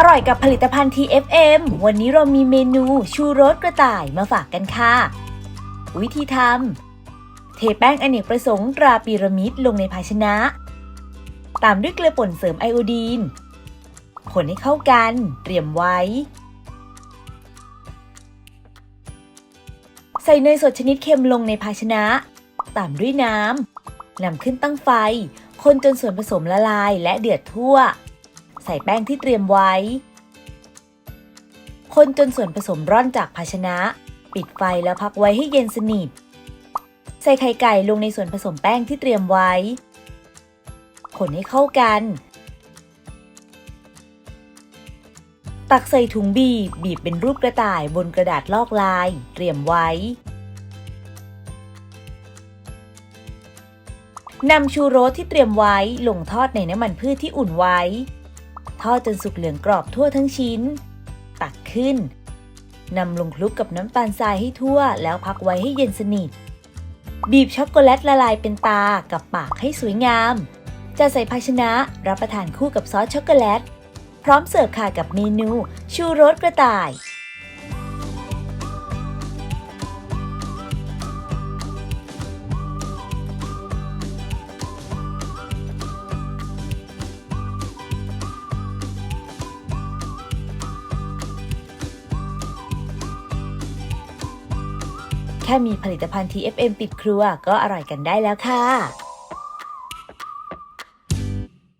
อร่อยกับผลิตภัณฑ์ TFM วันนี้เรามีเมนูชูรสกระต่ายมาฝากกันค่ะ วิธีทำเทแป้งอเนกประสงค์ตราพีระมิดลงในภาชนะ ตามด้วยเกลือป่นเสริมไอโอดีนคนให้เข้ากันเตรียมไว้ ใส่เนยสดชนิดเค็มลงในภาชนะ ตามด้วยน้ำนำขึ้นตั้งไฟ คนจนส่วนผสมละลายและเดือดทั่ว ใส่แป้งที่เตรียมไว้ คนจนส่วนผสมร่อนจากภาชนะ ปิดไฟแล้วพักไว้ให้เย็นสนิท ใส่ไข่ไก่ลงในส่วนผสมแป้งที่เตรียมไว้ คนให้เข้ากัน ตักใส่ถุงบีบ บีบเป็นรูปกระต่ายบนกระดาษลอกลาย เตรียมไว้นำชูโรสที่เตรียมไว้ลงทอดในน้ำมันพืชที่อุ่นไว้ ทอดจนสุกเหลืองกรอบทั่วทั้งชิ้น ตักขึ้นนำลงคลุกกับน้ำตาลทรายให้ทั่ว แล้วพักไว้ให้เย็นสนิท บีบช็อกโกแลตละลายเป็นตากับปากให้สวยงามจะใส่ภาชนะรับประทานคู่กับซอสช็อกโกแลต พร้อมเสิร์ฟค่ะกับเมนู ชูรสกระต่าย แค่มีผลิตภัณฑ์ TFM ติดครัวก็อร่อยกันได้แล้วค่ะ